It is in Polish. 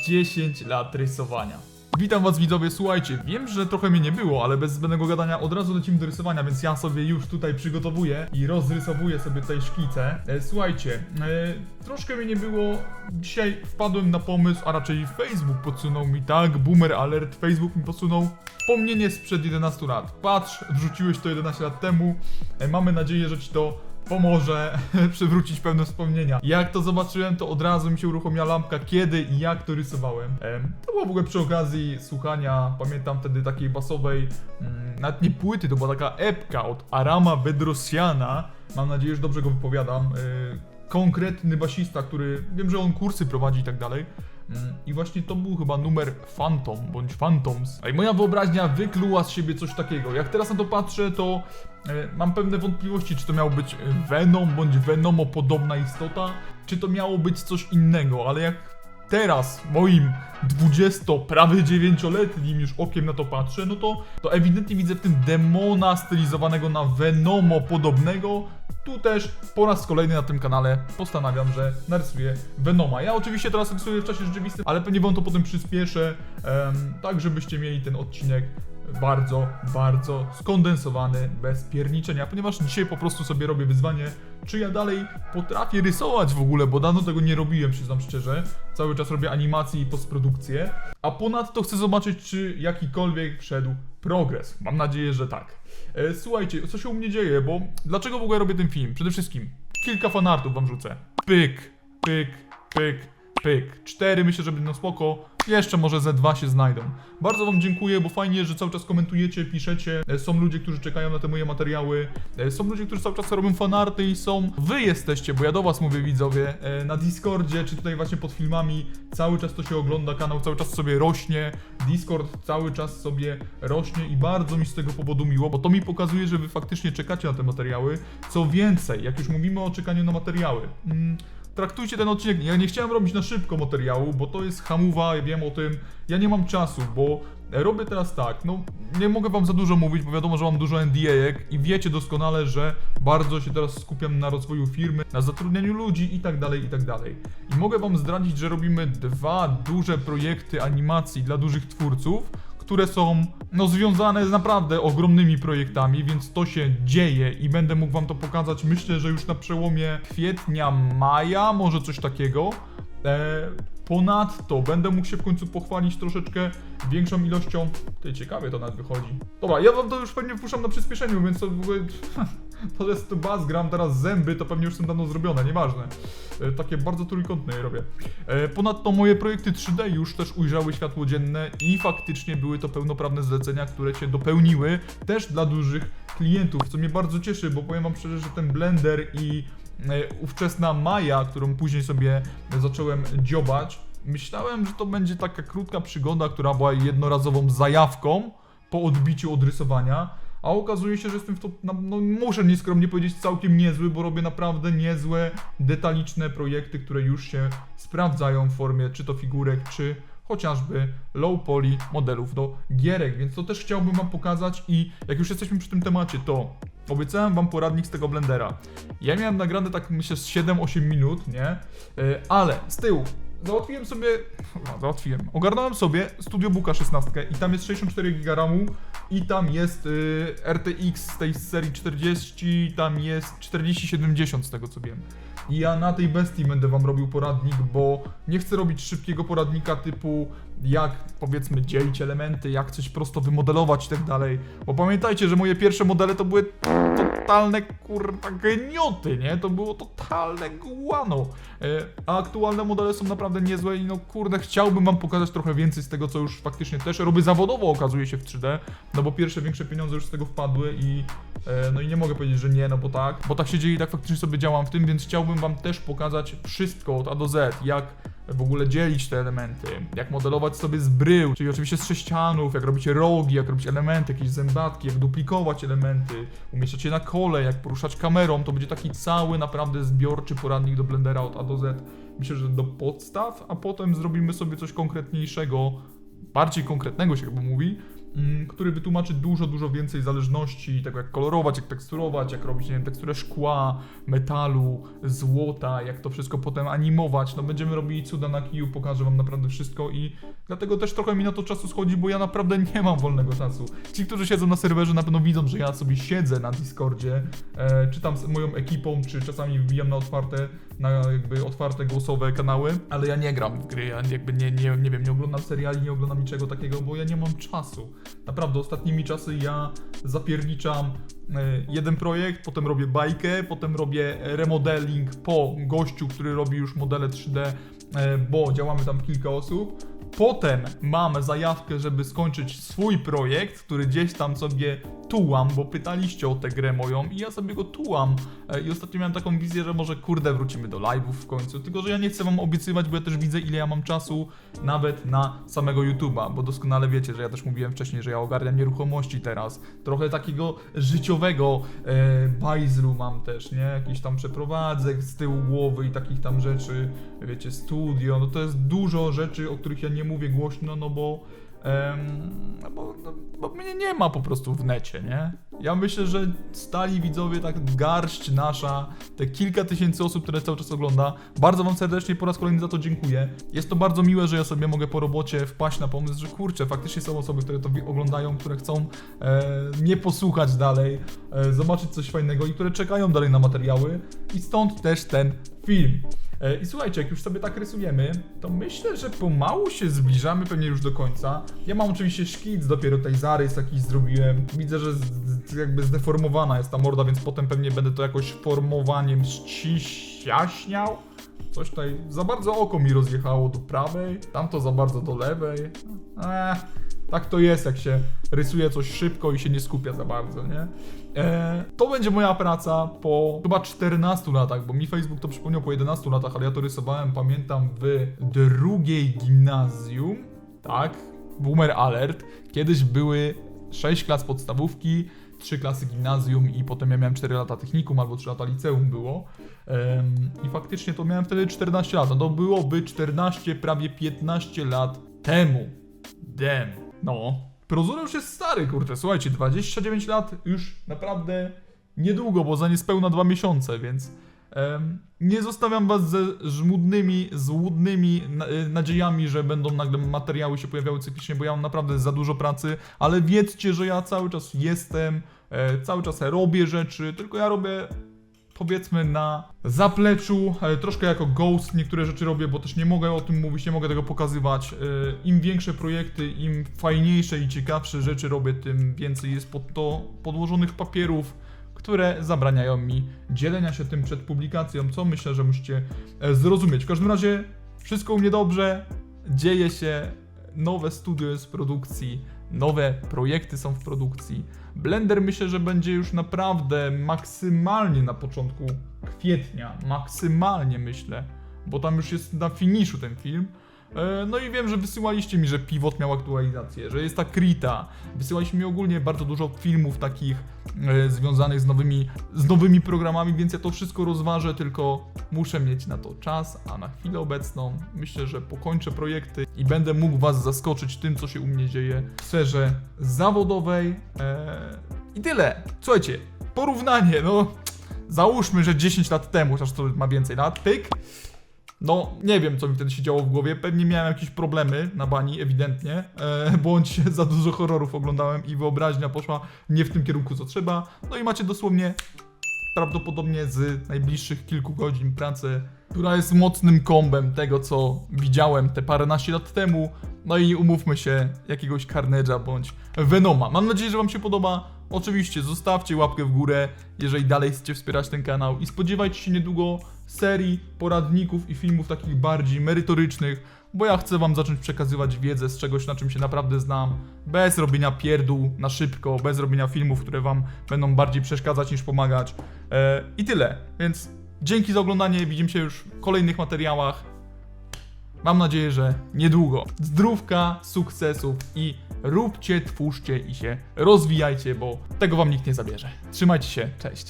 10 lat rysowania. Witam was widzowie, słuchajcie, wiem, że trochę mnie nie było, ale bez zbędnego gadania od razu lecimy do rysowania, więc ja sobie już tutaj przygotowuję i rozrysowuję sobie tutaj szkice. E, słuchajcie, e, troszkę mnie nie było, dzisiaj wpadłem na pomysł, a raczej Facebook podsunął mi, tak, boomer alert, Facebook mi podsunął wspomnienie sprzed 11 lat. Patrz, wrzuciłeś to 11 lat temu, e, mamy nadzieję, że ci to pomoże przywrócić pewne wspomnienia. Jak to zobaczyłem, to od razu mi się uruchomiła lampka, kiedy i jak to rysowałem. Em, To było w ogóle przy okazji słuchania, pamiętam wtedy takiej basowej, mm, nawet nie płyty, to była taka epka od Arama Bedrosiana. Mam nadzieję, że dobrze go wypowiadam. Y, Konkretny basista, który wiem, że on kursy prowadzi i tak dalej. Mm, I właśnie to był chyba numer Phantom, bądź Phantoms. A i moja wyobraźnia wykluła z siebie coś takiego. Jak teraz na to patrzę, to e, mam pewne wątpliwości, czy to miał być Venom, bądź Venomo-podobna istota, czy to miało być coś innego, ale jak teraz moim 20, prawie 9-letnim już okiem na to patrzę, no to, to ewidentnie widzę w tym demona stylizowanego na Venomo podobnego. Tu też po raz kolejny na tym kanale postanawiam, że narysuję Venoma. Ja oczywiście teraz rysuję w czasie rzeczywistym, ale pewnie wam to potem przyspieszę, em, tak żebyście mieli ten odcinek bardzo, bardzo skondensowany, bez pierniczenia, ponieważ dzisiaj po prostu sobie robię wyzwanie, czy ja dalej potrafię rysować w ogóle, bo dawno tego nie robiłem, przyznam szczerze. Cały czas robię animacje i postprodukcję, a ponadto chcę zobaczyć, czy jakikolwiek wszedł progres. Mam nadzieję, że tak. E, słuchajcie, co się u mnie dzieje, bo dlaczego w ogóle robię ten film? Przede wszystkim kilka fanartów wam rzucę. Pyk, pyk, pyk, pyk. Cztery myślę, że będą spoko. Jeszcze może ze dwa się znajdą. Bardzo wam dziękuję, bo fajnie, że cały czas komentujecie, piszecie. E, Są ludzie, którzy czekają na te moje materiały. E, Są ludzie, którzy cały czas robią fanarty i są... Wy jesteście, bo ja do was mówię widzowie, e, na Discordzie, czy tutaj właśnie pod filmami. Cały czas to się ogląda, kanał cały czas sobie rośnie. Discord cały czas sobie rośnie i bardzo mi z tego powodu miło, bo to mi pokazuje, że wy faktycznie czekacie na te materiały. Co więcej, jak już mówimy o czekaniu na materiały... Mm, traktujcie ten odcinek. Ja nie chciałem robić na szybko materiału, bo to jest hamuwa, ja wiem o tym. Ja nie mam czasu, bo robię teraz tak. No, nie mogę wam za dużo mówić, bo wiadomo, że mam dużo NDA-ek i wiecie doskonale, że bardzo się teraz skupiam na rozwoju firmy, na zatrudnianiu ludzi i tak dalej, i tak dalej. I mogę wam zdradzić, że robimy dwa duże projekty animacji dla dużych twórców, które są no, związane z naprawdę ogromnymi projektami, więc to się dzieje i będę mógł wam to pokazać. Myślę, że już na przełomie kwietnia, maja, może coś takiego. E, ponadto będę mógł się w końcu pochwalić troszeczkę większą ilością. Ty ciekawie to nawet wychodzi. Dobra, ja wam to już pewnie wpuszczam na przyspieszeniu, więc to w ogóle. To jest baz, gram teraz zęby, to pewnie już są dawno zrobione, nieważne. E, takie bardzo trójkątne je robię. E, ponadto moje projekty 3D już też ujrzały światło dzienne i faktycznie były to pełnoprawne zlecenia, które się dopełniły też dla dużych klientów, co mnie bardzo cieszy, bo powiem wam szczerze, że ten Blender i e, ówczesna Maja, którą później sobie zacząłem dziobać, myślałem, że to będzie taka krótka przygoda, która była jednorazową zajawką po odbiciu od rysowania, a okazuje się, że jestem w to, no, muszę nieskromnie powiedzieć, całkiem niezły, bo robię naprawdę niezłe, detaliczne projekty, które już się sprawdzają w formie czy to figurek, czy chociażby low poly modelów do gierek, więc to też chciałbym wam pokazać i jak już jesteśmy przy tym temacie, to obiecałem wam poradnik z tego Blendera. Ja miałem nagrane tak myślę z 7-8 minut, nie? E, Ale z tyłu załatwiłem sobie, załatwiłem, ogarnąłem sobie Studio Booka 16 i tam jest 64 GB RAMu i tam jest y, RTX z tej serii 40, tam jest 4070 z tego co wiem. I ja na tej bestii będę wam robił poradnik, bo nie chcę robić szybkiego poradnika typu jak powiedzmy dzielić elementy, jak coś prosto wymodelować i tak dalej. Bo pamiętajcie, że moje pierwsze modele to były totalne kurwa genioty, nie? To było totalne guano. E, A aktualne modele są naprawdę niezłe i no kurde, chciałbym wam pokazać trochę więcej z tego, co już faktycznie też robię zawodowo okazuje się w 3D, no bo pierwsze większe pieniądze już z tego wpadły i e, no i nie mogę powiedzieć, że nie, no bo tak, bo tak się dzieje i tak faktycznie sobie działam w tym, więc chciałbym wam też pokazać wszystko od A do Z, jak w ogóle dzielić te elementy, jak modelować sobie z brył, czyli oczywiście z sześcianów, jak robić rogi, jak robić elementy, jakieś zębatki, jak duplikować elementy, umieszczać je na kole, jak poruszać kamerą, to będzie taki cały naprawdę zbiorczy poradnik do Blendera od A do Z. Myślę, że do podstaw, a potem zrobimy sobie coś konkretniejszego, bardziej konkretnego się chyba mówi, który wytłumaczy dużo, dużo więcej zależności, tego jak kolorować, jak teksturować, jak robić, nie wiem, teksturę szkła, metalu, złota, jak to wszystko potem animować. No będziemy robili cuda na kiju, pokażę wam naprawdę wszystko i dlatego też trochę mi na to czasu schodzi, bo ja naprawdę nie mam wolnego czasu. Ci, którzy siedzą na serwerze na pewno widzą, że ja sobie siedzę na Discordzie, e, czy tam z moją ekipą, czy czasami wbijam na otwarte, na jakby otwarte głosowe kanały, ale ja nie gram w gry, ja jakby nie, nie, nie wiem, nie oglądam seriali, nie oglądam niczego takiego, bo ja nie mam czasu. Naprawdę, ostatnimi czasy ja zapierniczam e, jeden projekt, potem robię bajkę, potem robię remodeling po gościu, który robi już modele 3D, e, bo działamy tam kilka osób. Potem mam zajawkę, żeby skończyć swój projekt, który gdzieś tam sobie tułam, bo pytaliście o tę grę moją i ja sobie go tułam. E, I ostatnio miałem taką wizję, że może kurde wrócimy do live'ów w końcu, tylko że ja nie chcę wam obiecywać, bo ja też widzę ile ja mam czasu nawet na samego YouTube'a, bo doskonale wiecie, że ja też mówiłem wcześniej, że ja ogarniam nieruchomości teraz. Trochę takiego życiowego e, bajzlu mam też, nie? Jakiś tam przeprowadzek z tyłu głowy i takich tam rzeczy, wiecie, studio, no to jest dużo rzeczy, o których ja nie mówię głośno, no bo no bo, no, bo mnie nie ma po prostu w necie, nie? Ja myślę, że stali widzowie, tak garść nasza, te kilka tysięcy osób, które cały czas ogląda, bardzo wam serdecznie po raz kolejny za to dziękuję. Jest to bardzo miłe, że ja sobie mogę po robocie wpaść na pomysł, że kurczę, faktycznie są osoby, które to oglądają, które chcą e, posłuchać dalej, e, zobaczyć coś fajnego i które czekają dalej na materiały i stąd też ten film. E, I słuchajcie, jak już sobie tak rysujemy, to myślę, że pomału się zbliżamy pewnie już do końca. Ja mam oczywiście szkic, dopiero tutaj zarys jakiś zrobiłem. Widzę, że jakby zdeformowana jest ta morda, więc potem pewnie będę to jakoś formowaniem ściśniał. Coś tutaj za bardzo oko mi rozjechało do prawej, tamto za bardzo do lewej. Eee, tak to jest, jak się rysuje coś szybko i się nie skupia za bardzo, nie? Eee, to będzie moja praca po chyba 14 latach, bo mi Facebook to przypomniał po 11 latach, ale ja to rysowałem, pamiętam, w drugiej gimnazjum, tak? Boomer alert. Kiedyś były 6 klas podstawówki, 3 klasy gimnazjum i potem ja miałem 4 lata technikum albo 3 lata liceum było. I faktycznie to miałem wtedy 14 lat. No to byłoby 14, prawie 15 lat temu. Damn. No. Prozura już jest stary, kurczę. Słuchajcie, 29 lat już naprawdę niedługo, bo za niespełna dwa miesiące, więc nie zostawiam was ze żmudnymi, złudnymi y, nadziejami, że będą nagle materiały się pojawiały cyklicznie, bo ja mam naprawdę za dużo pracy, ale wiedzcie, że ja cały czas jestem, e, cały czas robię rzeczy, tylko ja robię powiedzmy na zapleczu, e, troszkę jako ghost niektóre rzeczy robię, bo też nie mogę o tym mówić, nie mogę tego pokazywać. E, Im większe projekty, im fajniejsze i ciekawsze rzeczy robię, tym więcej jest pod to podłożonych papierów, które zabraniają mi dzielenia się tym przed publikacją, co myślę, że musicie e, zrozumieć. W każdym razie wszystko u mnie dobrze, dzieje się, nowe studio jest w produkcji, nowe projekty są w produkcji. Blender myślę, że będzie już naprawdę maksymalnie na początku kwietnia, maksymalnie myślę, bo tam już jest na finiszu ten film. E, No i wiem, że wysyłaliście mi, że Pivot miał aktualizację, że jest ta Krita. Wysyłaliście mi ogólnie bardzo dużo filmów takich e, związanych z nowymi, z nowymi programami, więc ja to wszystko rozważę, tylko muszę mieć na to czas, a na chwilę obecną myślę, że pokończę projekty i będę mógł Was zaskoczyć tym, co się u mnie dzieje w sferze zawodowej. E, I tyle. Słuchajcie, porównanie, no załóżmy, że 10 lat temu, chociaż to ma więcej lat, pyk, no, nie wiem, co mi wtedy się działo w głowie. Pewnie miałem jakieś problemy na bani, ewidentnie, e, bądź za dużo horrorów oglądałem i wyobraźnia poszła nie w tym kierunku, co trzeba. No i macie dosłownie prawdopodobnie z najbliższych kilku godzin pracy, która jest mocnym kombem tego, co widziałem te paręnaście lat temu. No i umówmy się, jakiegoś Carnage'a bądź Venoma. Mam nadzieję, że Wam się podoba. Oczywiście zostawcie łapkę w górę, jeżeli dalej chcecie wspierać ten kanał i spodziewajcie się niedługo serii poradników i filmów takich bardziej merytorycznych, bo ja chcę Wam zacząć przekazywać wiedzę z czegoś, na czym się naprawdę znam, bez robienia pierdół na szybko, bez robienia filmów, które Wam będą bardziej przeszkadzać niż pomagać. E, I tyle. Więc dzięki za oglądanie, widzimy się już w kolejnych materiałach. Mam nadzieję, że niedługo. Zdrówka, sukcesów i róbcie, twórzcie i się rozwijajcie, bo tego wam nikt nie zabierze. Trzymajcie się, cześć.